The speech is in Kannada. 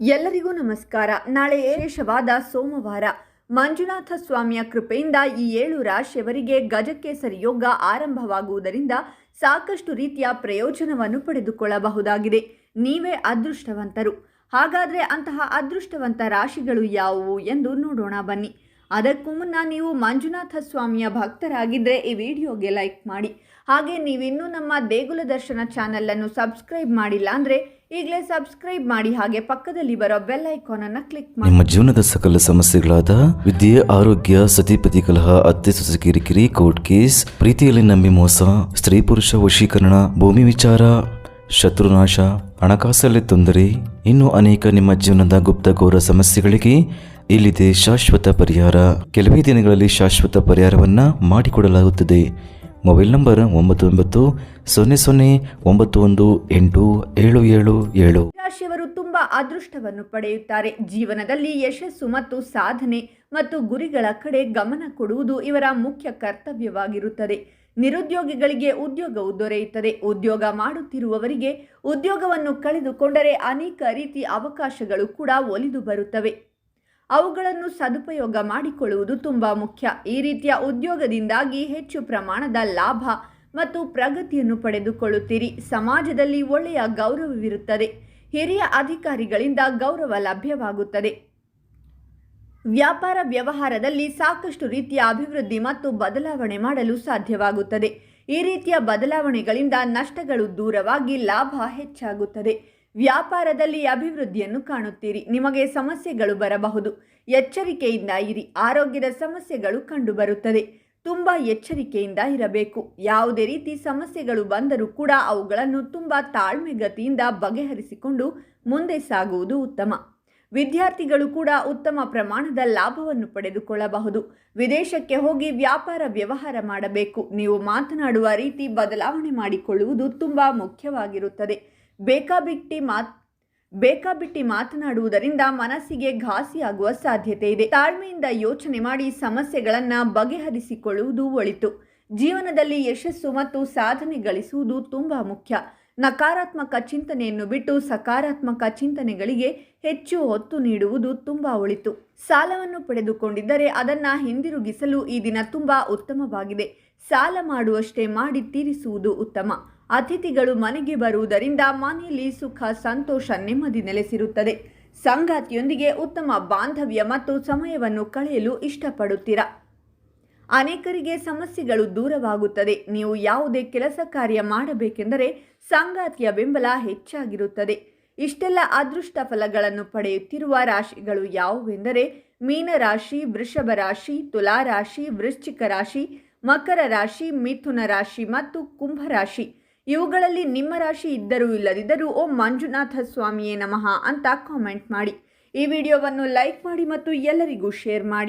ಎಲ್ಲರಿಗೂ ನಮಸ್ಕಾರ. ನಾಳೆ ವಿಶೇಷವಾದ ಸೋಮವಾರ. ಮಂಜುನಾಥ ಸ್ವಾಮಿಯ ಕೃಪೆಯಿಂದ ಈ ಏಳು ರಾಶಿಯವರಿಗೆ ಗಜಕೇಸರಿ ಯೋಗ ಆರಂಭವಾಗುವುದರಿಂದ ಸಾಕಷ್ಟು ರೀತಿಯ ಪ್ರಯೋಜನವನ್ನು ಪಡೆದುಕೊಳ್ಳಬಹುದಾಗಿದೆ. ನೀವೇ ಅದೃಷ್ಟವಂತರು. ಹಾಗಾದರೆ ಅಂತಹ ಅದೃಷ್ಟವಂತ ರಾಶಿಗಳು ಯಾವುವು ಎಂದು ನೋಡೋಣ ಬನ್ನಿ. ಅದಕ್ಕೂ ಮುನ್ನ ನೀವು ಮಂಜುನಾಥ ಸ್ವಾಮಿಯ ಭಕ್ತರಾಗಿದ್ದರೆ ಈ ವಿಡಿಯೋಗೆ ಲೈಕ್ ಮಾಡಿ. ಹಾಗೆ ನೀವಿನ್ನೂ ನಮ್ಮ ದೇಗುಲ ದರ್ಶನ ಚಾನಲನ್ನು ಸಬ್ಸ್ಕ್ರೈಬ್ ಮಾಡಿಲ್ಲ ಅಂದರೆ ಈಗಲೇ ಸಬ್ಸ್ಕ್ರೈಬ್ ಮಾಡಿ. ಹಾಗೆ ಪಕ್ಕದಲ್ಲಿ ಬರೋ ಬೆಲ್ ಐಕಾನ್ ಅನ್ನು ಕ್ಲಿಕ್ ಮಾಡಿ. ನಿಮ್ಮ ಜೀವನದ ಸಕಲ ಸಮಸ್ಯೆಗಳಾದ ವಿದ್ಯೆ, ಆರೋಗ್ಯ ಸತಿಪತಿ ಕಲಹ ಅತ್ತೆ, ಸೊಸೆ, ಕಿರಿಕಿರಿ ಕೋರ್ಟ್ ಕೇಸ್ ಪ್ರೀತಿಯಲ್ಲಿ ನಂಬಿ ಮೋಸ, ಸ್ತ್ರೀ ಪುರುಷ ವಶೀಕರಣ, ಭೂಮಿ ವಿಚಾರ, ಶತ್ರುನಾಶ. ಹಣಕಾಸಲ್ಲಿ ತೊಂದರೆ, ಇನ್ನು ಅನೇಕ ನಿಮ್ಮ ಜೀವನದ ಗುಪ್ತ ಘೋರ ಸಮಸ್ಯೆಗಳಿಗೆ ಇಲ್ಲಿದೆ ಶಾಶ್ವತ ಪರಿಹಾರ. ಕೆಲವೇ ದಿನಗಳಲ್ಲಿ ಶಾಶ್ವತ ಪರಿಹಾರವನ್ನು ಮಾಡಿಕೊಡಲಾಗುತ್ತದೆ. ಮೊಬೈಲ್ ನಂಬರ್ ಒಂಬತ್ತು ಒಂಬತ್ತು ಸೊನ್ನೆ ಸೊನ್ನೆ ಒಂಬತ್ತು ಒಂದು ಎಂಟು ಏಳು ಏಳು ಏಳು. ರಾಶಿಯವರು ತುಂಬಾ ಅದೃಷ್ಟವನ್ನು ಪಡೆಯುತ್ತಾರೆ. ಜೀವನದಲ್ಲಿ ಯಶಸ್ಸು ಮತ್ತು ಸಾಧನೆ ಮತ್ತು ಗುರಿಗಳ ಕಡೆ ಗಮನ ಕೊಡುವುದು ಇವರ ಮುಖ್ಯ ಕರ್ತವ್ಯವಾಗಿರುತ್ತದೆ. ನಿರುದ್ಯೋಗಿಗಳಿಗೆ ಉದ್ಯೋಗವು ದೊರೆಯುತ್ತದೆ. ಉದ್ಯೋಗ ಮಾಡುತ್ತಿರುವವರಿಗೆ ಉದ್ಯೋಗವನ್ನು ಕಳೆದುಕೊಂಡರೆ ಅನೇಕ ರೀತಿ ಅವಕಾಶಗಳು ಕೂಡ ಒಲಿದು ಬರುತ್ತವೆ. ಅವುಗಳನ್ನು ಸದುಪಯೋಗ ಮಾಡಿಕೊಳ್ಳುವುದು ತುಂಬ ಮುಖ್ಯ. ಈ ರೀತಿಯ ಉದ್ಯೋಗದಿಂದಾಗಿ ಹೆಚ್ಚು ಪ್ರಮಾಣದ ಲಾಭ ಮತ್ತು ಪ್ರಗತಿಯನ್ನು ಪಡೆದುಕೊಳ್ಳುತ್ತೀರಿ. ಸಮಾಜದಲ್ಲಿ ಒಳ್ಳೆಯ ಗೌರವವಿರುತ್ತದೆ. ಹಿರಿಯ ಅಧಿಕಾರಿಗಳಿಂದ ಗೌರವ ಲಭ್ಯವಾಗುತ್ತದೆ. ವ್ಯಾಪಾರ ವ್ಯವಹಾರದಲ್ಲಿ ಸಾಕಷ್ಟು ರೀತಿಯ ಅಭಿವೃದ್ಧಿ ಮತ್ತು ಬದಲಾವಣೆ ಮಾಡಲು ಸಾಧ್ಯವಾಗುತ್ತದೆ. ಈ ರೀತಿಯ ಬದಲಾವಣೆಗಳಿಂದ ನಷ್ಟಗಳು ದೂರವಾಗಿ ಲಾಭ ಹೆಚ್ಚಾಗುತ್ತದೆ. ವ್ಯಾಪಾರದಲ್ಲಿ ಅಭಿವೃದ್ಧಿಯನ್ನು ಕಾಣುತ್ತೀರಿ. ನಿಮಗೆ ಸಮಸ್ಯೆಗಳು ಬರಬಹುದು. ಎಚ್ಚರಿಕೆಯಿಂದ ಇರಿ. ಆರೋಗ್ಯದ ಸಮಸ್ಯೆಗಳು ಕಂಡುಬರುತ್ತದೆ. ತುಂಬ ಎಚ್ಚರಿಕೆಯಿಂದ ಇರಬೇಕು. ಯಾವುದೇ ರೀತಿ ಸಮಸ್ಯೆಗಳು ಬಂದರೂ ಕೂಡ ಅವುಗಳನ್ನು ತುಂಬ ತಾಳ್ಮೆಗತಿಯಿಂದ ಬಗೆಹರಿಸಿಕೊಂಡು ಮುಂದೆ ಸಾಗುವುದು ಉತ್ತಮ. ವಿದ್ಯಾರ್ಥಿಗಳು ಕೂಡ ಉತ್ತಮ ಪ್ರಮಾಣದ ಲಾಭವನ್ನು ಪಡೆದುಕೊಳ್ಳಬಹುದು. ವಿದೇಶಕ್ಕೆ ಹೋಗಿ ವ್ಯಾಪಾರ ವ್ಯವಹಾರ ಮಾಡಬೇಕು. ನೀವು ಮಾತನಾಡುವ ರೀತಿ ಬದಲಾವಣೆ ಮಾಡಿಕೊಳ್ಳುವುದು ತುಂಬ ಮುಖ್ಯವಾಗಿರುತ್ತದೆ. ಬೇಕಾಬಿಟ್ಟಿ ಮಾತ್ ಬೇಕಾಬಿಟ್ಟಿ ಮಾತನಾಡುವುದರಿಂದ ಮನಸ್ಸಿಗೆ ಘಾಸಿಯಾಗುವ ಸಾಧ್ಯತೆ ಇದೆ. ತಾಳ್ಮೆಯಿಂದ ಯೋಚನೆ ಮಾಡಿ ಸಮಸ್ಯೆಗಳನ್ನು ಬಗೆಹರಿಸಿಕೊಳ್ಳುವುದು ಒಳಿತು. ಜೀವನದಲ್ಲಿ ಯಶಸ್ಸು ಮತ್ತು ಸಾಧನೆ ಗಳಿಸುವುದು ತುಂಬ ಮುಖ್ಯ. ನಕಾರಾತ್ಮಕ ಚಿಂತನೆಯನ್ನು ಬಿಟ್ಟು ಸಕಾರಾತ್ಮಕ ಚಿಂತನೆಗಳಿಗೆ ಹೆಚ್ಚು ಒತ್ತು ನೀಡುವುದು ತುಂಬ ಒಳಿತು. ಸಾಲವನ್ನು ಪಡೆದುಕೊಂಡಿದ್ದರೆ ಅದನ್ನು ಹಿಂದಿರುಗಿಸಲು ಈ ದಿನ ತುಂಬ ಉತ್ತಮವಾಗಿದೆ. ಸಾಲ ಮಾಡುವಷ್ಟೇ ಮಾಡಿ ತೀರಿಸುವುದು ಉತ್ತಮ. ಅತಿಥಿಗಳು ಮನೆಗೆ ಬರುವುದರಿಂದ ಮನೆಯಲ್ಲಿ ಸುಖ, ಸಂತೋಷ, ನೆಮ್ಮದಿ ನೆಲೆಸಿರುತ್ತದೆ. ಸಂಗಾತಿಯೊಂದಿಗೆ ಉತ್ತಮ ಬಾಂಧವ್ಯ ಮತ್ತು ಸಮಯವನ್ನು ಕಳೆಯಲು ಇಷ್ಟಪಡುತ್ತೀರಾ? ಅನೇಕರಿಗೆ ಸಮಸ್ಯೆಗಳು ದೂರವಾಗುತ್ತದೆ. ನೀವು ಯಾವುದೇ ಕೆಲಸ ಕಾರ್ಯ ಮಾಡಬೇಕೆಂದರೆ ಸಂಗಾತಿಯ ಬೆಂಬಲ ಹೆಚ್ಚಾಗಿರುತ್ತದೆ. ಇಷ್ಟೆಲ್ಲ ಅದೃಷ್ಟ ಫಲಗಳನ್ನು ಪಡೆಯುತ್ತಿರುವ ರಾಶಿಗಳು ಯಾವುವೆಂದರೆ ಮೀನರಾಶಿ ವೃಷಭ ರಾಶಿ ತುಲಾ ರಾಶಿ ವೃಶ್ಚಿಕ ರಾಶಿ, ಮಕರ ರಾಶಿ, ಮಿಥುನ ರಾಶಿ ಮತ್ತು ಕುಂಭರಾಶಿ ಇವುಗಳಲ್ಲಿ ನಿಮ್ಮ ರಾಶಿ ಇದ್ದರೂ ಇಲ್ಲದಿದ್ದರೂ ಓಂ ಮಂಜುನಾಥ ಸ್ವಾಮಿಯೇ ನಮಃ ಅಂತ ಕಾಮೆಂಟ್ ಮಾಡಿ. ಈ ವಿಡಿಯೋವನ್ನು ಲೈಕ್ ಮಾಡಿ ಮತ್ತು ಎಲ್ಲರಿಗೂ ಶೇರ್ ಮಾಡಿ.